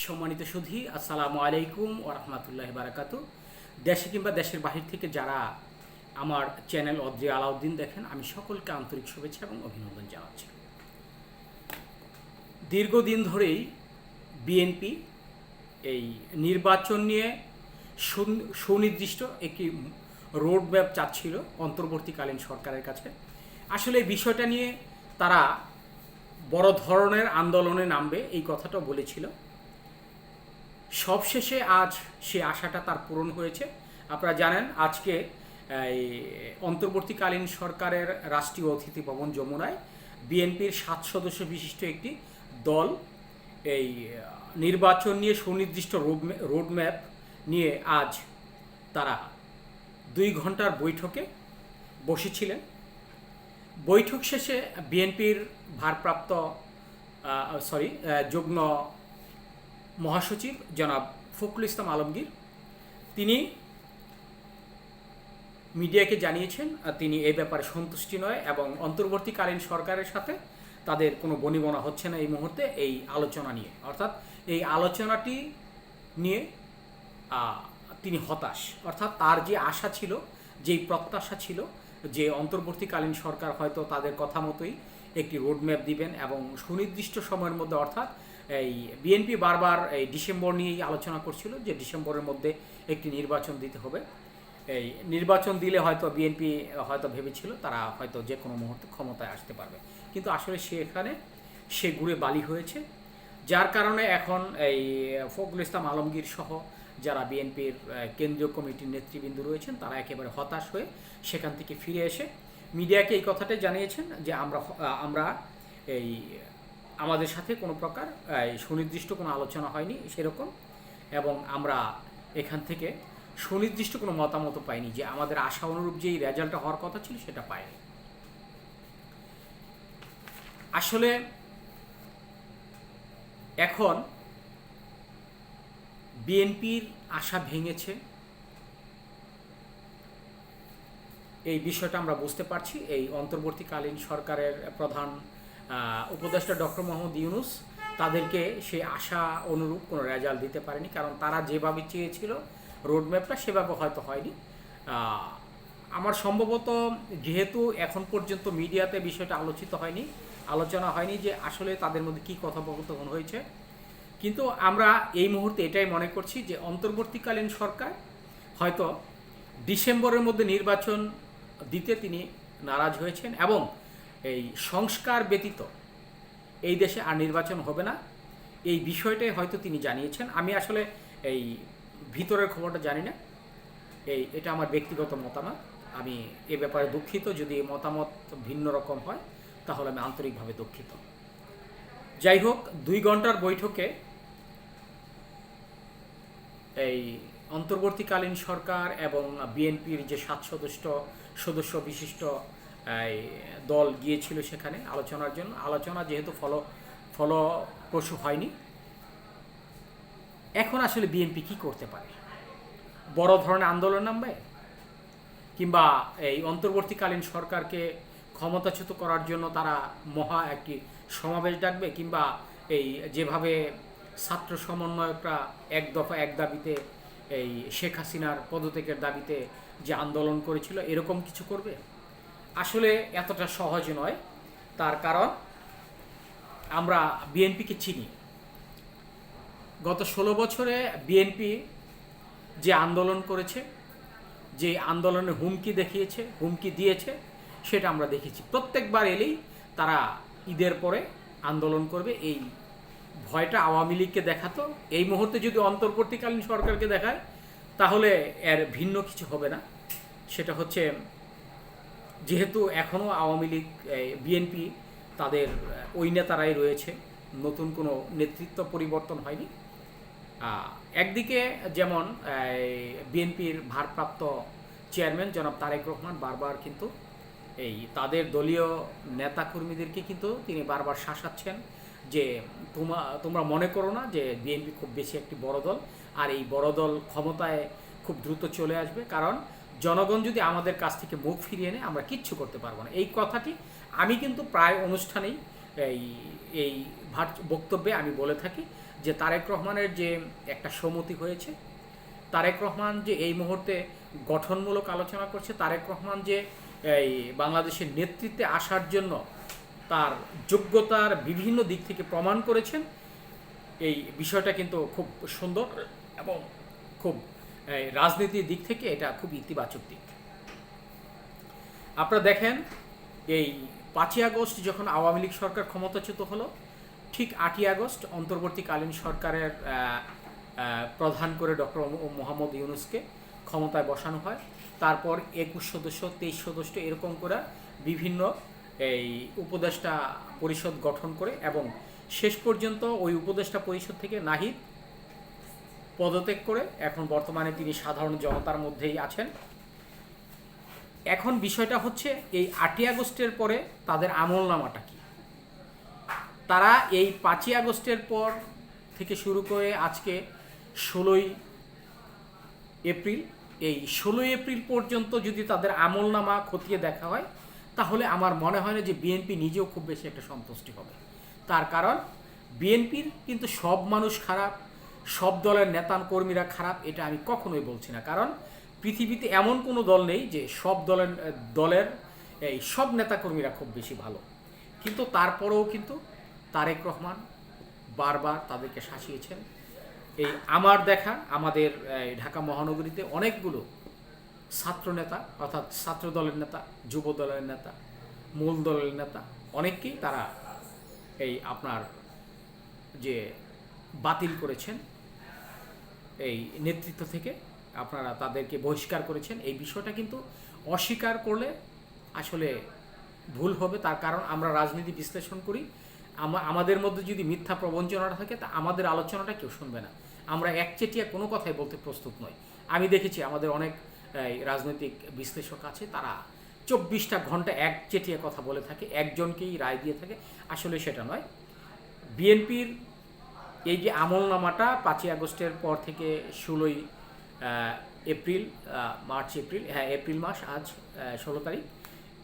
সম্মানিত সুধী, আসসালামু আলাইকুম ও রহমতুল্লাহ বারাকাতু। দেশে কিংবা দেশের বাহির থেকে যারা আমার চ্যানেল অদ্রি আলাউদ্দিন দেখেন, আমি সকলকে আন্তরিক শুভেচ্ছা এবং অভিনন্দন জানাচ্ছি। দীর্ঘদিন ধরেই বিএনপি এই নির্বাচন নিয়ে সুন- সুনির্দিষ্ট একটি রোড ম্যাপ চাচ্ছিল অন্তর্বর্তীকালীন সরকারের কাছে। আসলে এই বিষয়টা নিয়ে তারা বড় ধরনের আন্দোলনে নামবে, এই কথাটা বলেছিল। সবশেষে আজ সে আশাটা তার পূরণ হয়েছে। আপনারা জানেন, আজকে, এই, অন্তর্বর্তীকালীন সরকারের রাষ্ট্রীয় অতিথি ভবন যমুনায় বিএনপির সাত সদস্য বিশিষ্ট একটি দল, এই, নির্বাচন নিয়ে সুনির্দিষ্ট রোডম্যাপ নিয়ে আজ তারা দুই ঘণ্টার বৈঠকে বসেছিলেন। বৈঠক শেষে বিএনপির ভারপ্রাপ্ত সরি যুগ্ম মহাসচিব জনাব ফখরুল ইসলাম আলমগীর। তিনি মিডিয়াকে জানিয়েছেন তিনি এই ব্যাপারে সন্তুষ্টি নয় এবং অন্তর্বর্তীকালীন সরকারের সাথে তাদের কোনো বনিবনা হচ্ছে না এই মুহূর্তে এই আলোচনা নিয়ে। অর্থাৎ এই আলোচনাটি নিয়ে তিনি হতাশ। অর্থাৎ তার যে আশা ছিল যেই প্রত্যাশা ছিল, যে অন্তর্বর্তীকালীন সরকার হয়তো তাদের কথা মতোই একটি রোডম্যাপ দিবেন এবং সুনির্দিষ্ট সময়ের মধ্যে, অর্থাৎ এই বিএনপি বারবার এই ডিসেম্বর নিয়েই আলোচনা করছিল যে ডিসেম্বরের মধ্যে একটি নির্বাচন দিতে হবে। এই নির্বাচন দিলে হয়তো বিএনপি হয়তো ভেবেছিল তারা হয়তো যে কোনো মুহূর্তে ক্ষমতায় আসতে পারবে। কিন্তু আসলে সেখানে সে ঘুরে বালি হয়েছে। যার কারণে এখন এই ফখরুল ইসলাম আলমগীর সহ যারা বিএনপির কেন্দ্রীয় কমিটির নেতৃবৃন্দ রয়েছেন, তারা একেবারে হতাশ হয়ে সেখান থেকে ফিরে এসে মিডিয়াকে এই কথাটাই জানিয়েছেন যে আমরা আমরা এই আমাদের সাথে কোনো প্রকার সুনির্দিষ্ট কোনো আলোচনা হয়নি সেরকম এবং আমরা এখান থেকে সুনির্দিষ্ট কোনো মতামত পাইনি যে আমাদের আশা অনুরূপ যেই রেজাল্টটা হওয়ার কথা ছিল সেটা পাইনি। আসলে এখন বিএনপির আশা ভেঙেছে। এই বিষয়টা আমরা বুঝতে পারছি। এই অন্তর্বর্তীকালীন সরকারের প্রধান উপদেষ্টা ডক্টর মোহাম্মদ ইউনুস তাদেরকে সে আশা অনুরূপ কোনো রেজাল্ট দিতে পারেনি, কারণ তারা যেভাবে চেয়েছিল রোডম্যাপটা সেভাবে হয়তো হয়নি। আমার সম্ভবত যেহেতু এখন পর্যন্ত মিডিয়াতে বিষয়টা আলোচিত হয়নি, আলোচনা হয়নি যে আসলে তাদের মধ্যে কী কথোপকথন হয়েছে। কিন্তু আমরা এই মুহূর্তে এটাই মনে করছি যে অন্তর্বর্তীকালীন সরকার হয়তো ডিসেম্বরের মধ্যে নির্বাচন দিতে তিনি নারাজ হয়েছেন এবং এই সংস্কার ব্যতীত এই দেশে আর নির্বাচন হবে না। এই বিষয়টাই হয়তো তিনি জানিয়েছেন। আমি আসলে এই ভিতরের খবরটা জানি না। এই, এটা আমার ব্যক্তিগত মতামত। আমি এ ব্যাপারে দুঃখিত। যদি মতামত ভিন্ন রকম হয়, তাহলে আমি আন্তরিকভাবে দুঃখিত। যাই হোক, দুই ঘণ্টার বৈঠকে এই অন্তর্বর্তীকালীন সরকার এবং বিএনপির যে সাত সদস্য সদস্য বিশিষ্ট দল গিয়েছিল সেখানে আলোচনার জন্য। আলোচনা যেহেতু ফল, ফলপ্রসূ হয়নি। এখন আসলে বিএনপি কি করতে পারে? বড় ধরনের আন্দোলন নামবে? কিংবা এই অন্তর্বর্তীকালীন সরকারকে ক্ষমতাচ্যুত করার জন্য তারা মহা একটি সমাবেশ ডাকবে? কিংবা এই যেভাবে ছাত্র সমন্বয়করা এক দফা, এক দাবিতে এই শেখ হাসিনার পদত্যাগের দাবিতে যে আন্দোলন করেছিল, এরকম কিছু করবে? আসলে এতটা সহজ নয়। তার কারণ আমরা বিএনপিকে চিনি। গত ষোলো বছরে বিএনপি যে আন্দোলন করেছে, যে আন্দোলনে হুমকি দেখিয়েছে, হুমকি দিয়েছে, সেটা আমরা দেখেছি। প্রত্যেকবার এলেই তারা ঈদের পরে আন্দোলন করবে। এই ভয়টা আওয়ামী লীগকে দেখাতো। এই মুহূর্তে যদি অন্তর্বর্তীকালীন সরকারকে দেখায়, তাহলে এর ভিন্ন কিছু হবে না। সেটা হচ্ছে যেহেতু এখনও আওয়ামী লীগ বিএনপি তাদের, ওই নেতারাই রয়েছে, নতুন কোনো নেতৃত্ব পরিবর্তন হয়নি। একদিকে যেমন বিএনপির ভারপ্রাপ্ত চেয়ারম্যান জনাব তারেক রহমান বারবার কিন্তু এই তাদের দলীয় নেতাকর্মীদেরকে কিন্তু তিনি বারবার শাসাচ্ছেন যে, তোমা, তোমরা মনে করো না যে বিএনপি খুব বেশি একটি বড় দল, আর এই বড় দল ক্ষমতায় খুব দ্রুত চলে আসবে। কারণ জনগণ যদি আমাদের কাছ থেকে মুখ ফিরিয়ে নেয়, আমরা কিচ্ছু করতে পারব না। এই কথাটি আমি কিন্তু প্রায় অনুষ্ঠানেই এই এই বক্তব্যে আমি বলে থাকি যে তারেক রহমানের যে একটা সম্মতি হয়েছে, তারেক রহমান যে এই মুহূর্তে গঠনমূলক আলোচনা করছে, তারেক রহমান যে এই বাংলাদেশের নেতৃত্বে আসার জন্য তার যোগ্যতার বিভিন্ন দিক থেকে প্রমাণ করেছেন, এই বিষয়টা কিন্তু খুব সুন্দর এবং খুব রাজনীতির দিক থেকে এটা খুব ইতিবাচক দিক। আপনারা দেখেন, এই পাঁচই আগস্ট যখন আওয়ামী লীগ সরকার ক্ষমতাচ্যুত হলো, ঠিক আটই আগস্ট অন্তর্বর্তীকালীন সরকারের প্রধান করে ডক্টর মোহাম্মদ ইউনুসকে ক্ষমতায় বসানো হয়। তারপর একুশ সদস্য, তেইশ সদস্য এরকম করে বিভিন্ন এই উপদেষ্টা পরিষদ গঠন করে এবং শেষ পর্যন্ত ওই উপদেষ্টা পরিষদ থেকে নাহিদ পদত্যাগ করে এখন বর্তমানে তিনি সাধারণ জনতার মধ্যেই আছেন। এখন বিষয়টা হচ্ছে, এই আটই আগস্টের পরে তাদের আমলনামাটা কি? তারা এই পাঁচই আগস্টের পর থেকে শুরু করে আজকে ষোলোই এপ্রিল, এই ষোলোই এপ্রিল পর্যন্ত যদি তাদের আমলনামা খতিয়ে দেখা হয়, তাহলে আমার মনে হয় না যে বিএনপি নিজেও খুব বেশি একটা সন্তুষ্টি হবে। তার কারণ বিএনপির কিন্তু সব মানুষ খারাপ সব দলের নেতা কর্মীরা খারাপ, এটা আমি কখনোই বলছি না। কারণ পৃথিবীতে এমন কোনো দল নেই যে সব দলের দলের, এই সব নেতাকর্মীরা খুব বেশি ভালো। কিন্তু তারপরেও কিন্তু তারেক রহমান বারবার তাদেরকে শাসিয়েছেন। এই আমার দেখা, আমাদের ঢাকা মহানগরীতে অনেকগুলো ছাত্র নেতা, অর্থাৎ ছাত্র দলের নেতা, যুব দলের নেতা, মূল দলের নেতা, অনেককেই তারা এই আপনার যে বাতিল করেছেন। এই নেতৃত্ব থেকে আপনারা তাদেরকে বহিষ্কার করেছেন। এই বিষয়টা কিন্তু অস্বীকার করলে আসলে ভুল হবে। তার কারণ আমরা রাজনীতি বিশ্লেষণ করি। আমাদের মধ্যে যদি মিথ্যা প্রবঞ্চনাটা থাকে, তা আমাদের আলোচনাটা কেউ শুনবে না। আমরা একচেটিয়া কোনো কথাই বলতে প্রস্তুত নই। আমি দেখেছি আমাদের অনেক রাজনৈতিক বিশ্লেষক আছে, তারা চব্বিশটা ঘণ্টা একচেটিয়া কথা বলে থাকে, একজনকেই রায় দিয়ে থাকে। আসলে সেটা নয়। বিএনপির এই যে আমলনামাটা পাঁচই আগস্টের পর থেকে ষোলোই এপ্রিল মার্চ, এপ্রিল হ্যাঁ এপ্রিল মাস, আজ ষোলো তারিখ।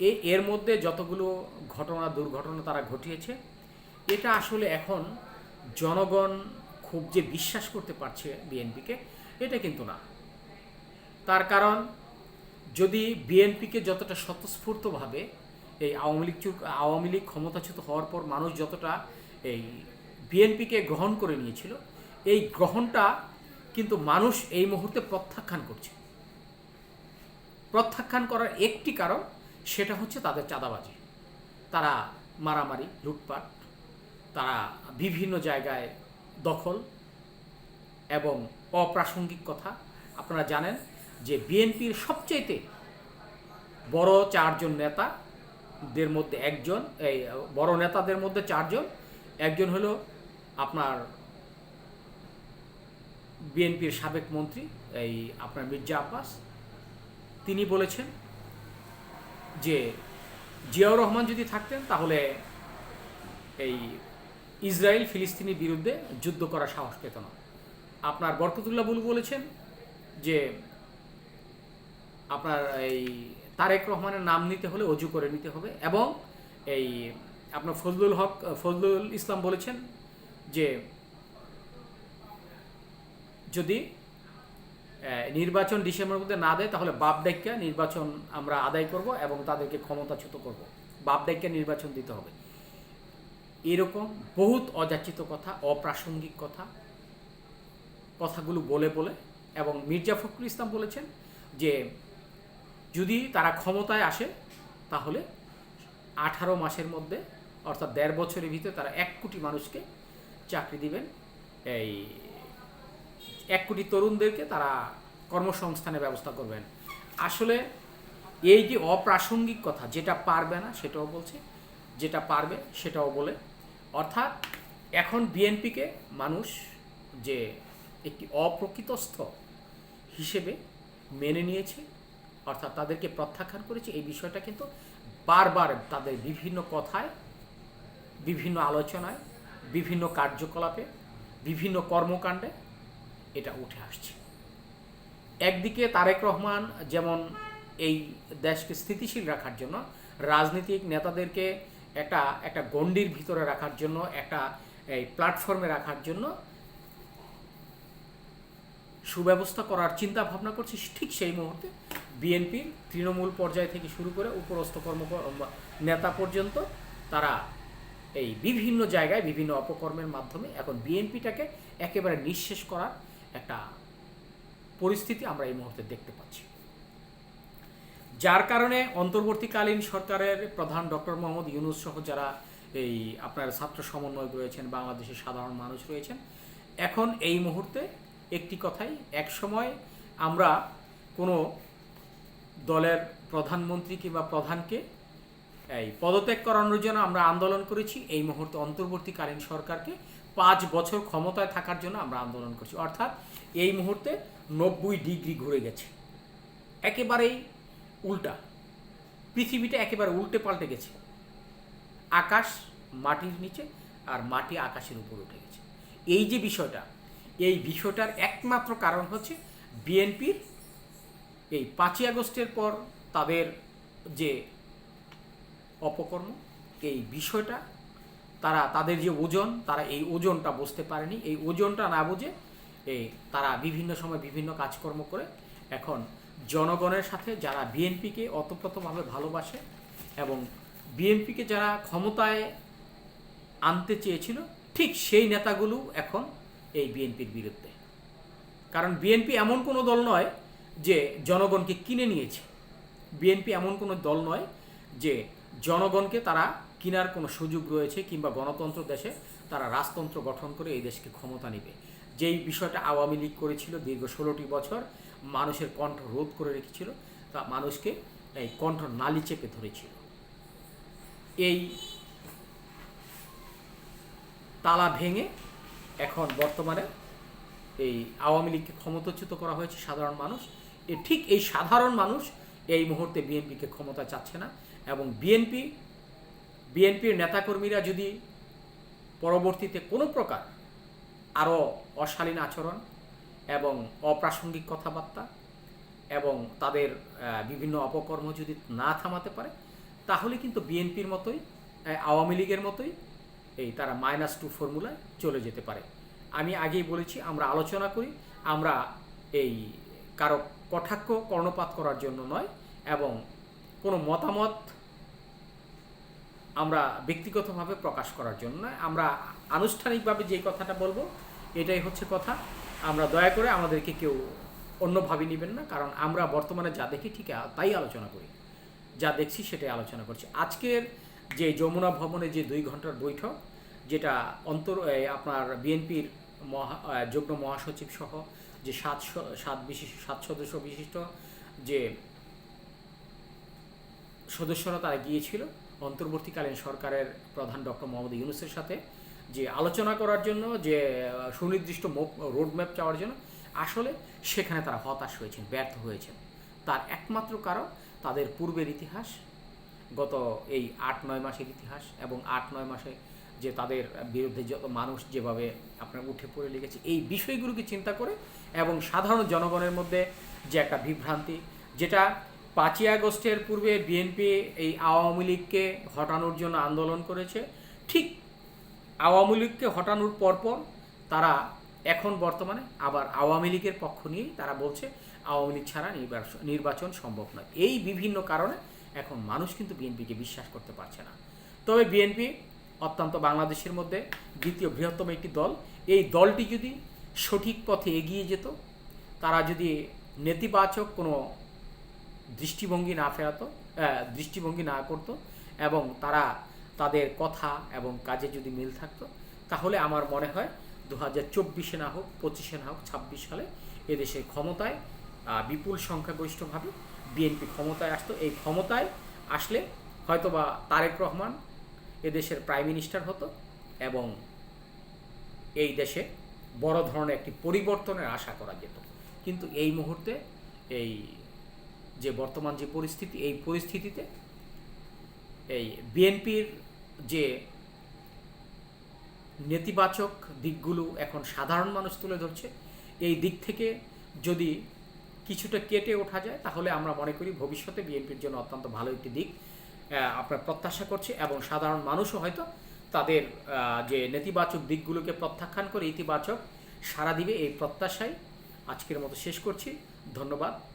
এ, এর মধ্যে যতগুলো ঘটনা, দুর্ঘটনা তারা ঘটিয়েছে, এটা আসলে এখন জনগণ খুব যে বিশ্বাস করতে পারছে বিএনপিকে, এটা কিন্তু না। তার কারণ, যদি বিএনপিকে যতটা স্বতঃস্ফূর্তভাবে এই আওয়ামী লীগ আওয়ামী লীগ ক্ষমতাচ্যুত হওয়ার পর মানুষ যতটা এই বিএনপিকে গ্রহণ করে নিয়েছিল, এই গ্রহণটা কিন্তু মানুষ এই মুহূর্তে প্রত্যাখ্যান করছে। প্রত্যাখ্যান করার একটি কারণ সেটা হচ্ছে তাদের চাঁদাবাজি। তারা মারামারি, লুটপাট, তারা বিভিন্ন জায়গায় দখল এবং অপ্রাসঙ্গিক কথা। আপনারা জানেন যে বিএনপির সবচেয়েতে বড় চারজন নেতাদের মধ্যে একজন, এই বড় নেতাদের মধ্যে চারজন, একজন হলো আপনার বিএনপির সাবেক মন্ত্রী, এই আপনার মির্জা আব্বাস, তিনি বলেছেন যে জিয়াউর রহমান যদি থাকতেন তাহলে এই ইসরায়েল ফিলিস্তিনির বিরুদ্ধে যুদ্ধ করার সাহস পেত না। আপনার বরকতুল্লাহ বুল বলেছেন যে আপনার এই তারেক রহমানের নাম নিতে হলে অজু করে নিতে হবে এবং এই আপনার ফজলুল হক, ফজলুল ইসলাম বলেছেন যে যদি নির্বাচন ডিসেম্বরের মধ্যে না দেয়, তাহলে বাপ ডাইকা নির্বাচন আমরা আদায় করব এবং তাদেরকে ক্ষমতাচ্যুত করব। বাপ ডাইকা নির্বাচন দিতে হবে। এরকম বহুত অযাচিত কথা, অপ্রাসঙ্গিক কথা, কথাগুলো বলে বলে এবং মির্জা ফখরুল ইসলাম বলেছেন যে, যদি তারা ক্ষমতায় আসে, তাহলে আঠারো মাসের মধ্যে, অর্থাৎ দেড় বছরের ভিতরে তারা এক কোটি মানুষকে চাকরি দিবেন। এই এক কোটি তরুণদেরকে তারা কর্মসংস্থানের ব্যবস্থা করবেন। আসলে এই যে অপ্রাসঙ্গিক কথা, যেটা পারবে না সেটাও বলছে, যেটা পারবে সেটাও বলে। অর্থাৎ এখন বিএনপিকে মানুষ যে একটি অপ্রকৃতস্থ হিসেবে মেনে নিয়েছে, অর্থাৎ তাদেরকে প্রত্যাখ্যান করেছে, এই বিষয়টা কিন্তু বারবার তাদের বিভিন্ন কথায়, বিভিন্ন আলোচনায় বিভিন্ন কার্যকলাপে, বিভিন্ন কর্মকাণ্ডে এটা উঠে আসছে। একদিকে তারেক রহমান যেমন এই দেশকে স্থিতিশীল রাখার জন্য, রাজনৈতিক নেতাদেরকে একটা একটা গণ্ডির ভিতরে রাখার জন্য, একটা এই প্ল্যাটফর্মে রাখার জন্য সুব্যবস্থা করার চিন্তা ভাবনা করছে, ঠিক সেই মুহূর্তে বিএনপির তৃণমূল পর্যায় থেকে শুরু করে উপরস্থ কর্ম নেতা পর্যন্ত তারা এই বিভিন্ন জায়গায় বিভিন্ন অপকর্মের মাধ্যমে এখন বিএনপিটাকে একেবারে নিঃশেষ করার একটা পরিস্থিতি আমরা এই মুহূর্তে দেখতে পাচ্ছি। যার কারণে অন্তর্বর্তীকালীন সরকারের প্রধান ডক্টর মোহাম্মদ ইউনুস সহ যারা এই আপনার ছাত্র সমন্বয়ক রয়েছেন, বাংলাদেশের সাধারণ মানুষ রয়েছেন, এখন এই মুহূর্তে একটি কথাই, এক সময় আমরা কোনো দলের প্রধানমন্ত্রী কিংবা প্রধানকে এই পদত্যাগ করানোর জন্য আমরা আন্দোলন করেছি। এই মুহূর্তে অন্তর্বর্তীকালীন সরকারকে পাঁচ বছর ক্ষমতায় থাকার জন্য আমরা আন্দোলন করছি। অর্থাৎ এই মুহূর্তে নব্বই ডিগ্রি ঘুরে গেছে। একেবারেই উল্টা। পৃথিবীটা একেবারে উল্টে পাল্টে গেছে। আকাশ মাটির নিচে আর মাটি আকাশের উপর উঠে গেছে। এই যে বিষয়টা, এই বিষয়টার একমাত্র কারণ হচ্ছে বিএনপির এই পাঁচই আগস্টের পর তাদের যে অপকর্ম, এই বিষয়টা, তারা তাদের যে ওজন, তারা এই ওজনটা বুঝতে পারেনি। এই ওজনটা না বুঝে এই তারা বিভিন্ন সময় বিভিন্ন কাজকর্ম করে এখন জনগণের সাথে যারা বিএনপিকে অতপ্রতভাবে ভালোবাসে এবং বিএনপিকে যারা ক্ষমতায় আনতে চেয়েছিল, ঠিক সেই নেতাগুলো এখন এই বিএনপির বিরুদ্ধে। কারণ বিএনপি এমন কোনো দল নয় যে জনগণকে কিনে নিয়েছে। বিএনপি এমন কোনো দল নয় যে জনগণকে তারা কিনার কোনো সুযোগ রয়েছে কিংবা গণতন্ত্র দেশে তারা রাজতন্ত্র গঠন করে এই দেশকে ক্ষমতা নেবে। যেই বিষয়টা আওয়ামী লীগ করেছিল দীর্ঘ ষোলোটি বছর মানুষের কণ্ঠ রোধ করে রেখেছিল, তা মানুষকে এই কণ্ঠ নালি চেপে ধরেছিল। এই তালা ভেঙে এখন বর্তমানে এই আওয়ামী লীগকে ক্ষমতাচ্যুত করা হয়েছে সাধারণ মানুষ। ঠিক এই সাধারণ মানুষ এই মুহূর্তে বিএনপিকে ক্ষমতা চাচ্ছে না। এবং বিএনপি বিএনপির নেতাকর্মীরা যদি পরবর্তীতে কোনো প্রকার আরও অশালীন আচরণ এবং অপ্রাসঙ্গিক কথাবার্তা এবং তাদের বিভিন্ন অপকর্ম যদি না থামাতে পারে, তাহলে কিন্তু বিএনপির মতোই আওয়ামী লীগের মতোই এই তারা মাইনাস টু ফর্মুলায় চলে যেতে পারে। আমি আগেই বলেছি, আমরা আলোচনা করি, আমরা এই কারও কটাক্ষ কর্ণপাত করার জন্য নয় এবং কোনো মতামত আমরা ব্যক্তিগতভাবে প্রকাশ করার জন্য নয়। আমরা আনুষ্ঠানিকভাবে যে কথাটা বলব, এটাই হচ্ছে কথা। আমরা দয়া করে আমাদেরকে কেউ অন্যভাবে নেবেন না, কারণ আমরা বর্তমানে যা দেখি ঠিক তাই আলোচনা করি। যা দেখছি সেটাই আলোচনা করছি। আজকের যে যমুনা ভবনে যে দুই ঘণ্টার বৈঠক, যেটা অন্তর আপনার বিএনপির মহা যুগ্ম মহাসচিব সহ যে সাত সাত বিশিষ্ট, সাত সদস্য বিশিষ্ট যে সদস্যরা তারা গিয়েছিল। অন্তর্বর্তীকালীন সরকারের প্রধান ডক্টর মোহাম্মদ ইউনুসের সাথে যে আলোচনা করার জন্য, যে সুনির্দিষ্ট রোডম্যাপ চাওয়ার জন্য, আসলে সেখানে তারা হতাশ হয়েছেন, ব্যর্থ হয়েছেন। তার একমাত্র কারণ তাদের পূর্বের ইতিহাস, গত এই আট, নয় মাসের ইতিহাস এবং আট, নয় মাসে যে তাদের বিরুদ্ধে যত মানুষ যেভাবে আপনার উঠে পড়ে লেগেছে, এই বিষয়গুলোকে চিন্তা করে এবং সাধারণ জনগণের মধ্যে যে একটা বিভ্রান্তি, যেটা পাঁচই আগস্টের পূর্বে বিএনপি এই আওয়ামী লীগকে হটানোর জন্য আন্দোলন করেছে। ঠিক আওয়ামী লীগকে হটানোর পরপর তারা এখন বর্তমানে আবার আওয়ামী লীগের পক্ষ নিয়েই তারা বলছে, আওয়ামী লীগ ছাড়া নির্বাচন নির্বাচন সম্ভব নয়। এই বিভিন্ন কারণে এখন মানুষ কিন্তু বিএনপিকে বিশ্বাস করতে পারছে না। তবে বিএনপি অত্যন্ত বাংলাদেশের মধ্যে দ্বিতীয় বৃহত্তম একটি দল। এই দলটি যদি সঠিক পথে এগিয়ে যেত, তারা যদি নেতিবাচক কোনো দৃষ্টিভঙ্গি না ফেরাতো দৃষ্টিভঙ্গি না করতো এবং তারা তাদের কথা এবং কাজে যদি মিল থাকতো, তাহলে আমার মনে হয় দু হাজার চব্বিশে না হোক, পঁচিশে না হোক, ছাব্বিশ সালে এদেশে ক্ষমতায় বিপুল সংখ্যাগরিষ্ঠভাবে বিএনপি ক্ষমতায় আসতো। এই ক্ষমতায় আসলে হয়তোবা তারেক রহমান এদেশের প্রাইম মিনিস্টার হতো এবং এই দেশে বড় ধরনের একটি পরিবর্তনের আশা করা যেত। কিন্তু এই মুহূর্তে এই যে বর্তমান যে পরিস্থিতি, এই পরিস্থিতিতে এই বিএনপির যে নেতিবাচক দিকগুলো এখন সাধারণ মানুষ তুলে ধরছে, এই দিক থেকে যদি কিছুটা কেটে ওঠা যায়, তাহলে আমরা মনে করি ভবিষ্যতে বিএনপির জন্য অত্যন্ত ভালো একটি দিক আপনার প্রত্যাশা করছে এবং সাধারণ মানুষও হয়তো তাদের যে নেতিবাচক দিকগুলোকে প্রত্যাখ্যান করে ইতিবাচক সাড়া দিবে এই প্রত্যাশায় আজকের মতো শেষ করছি। ধন্যবাদ।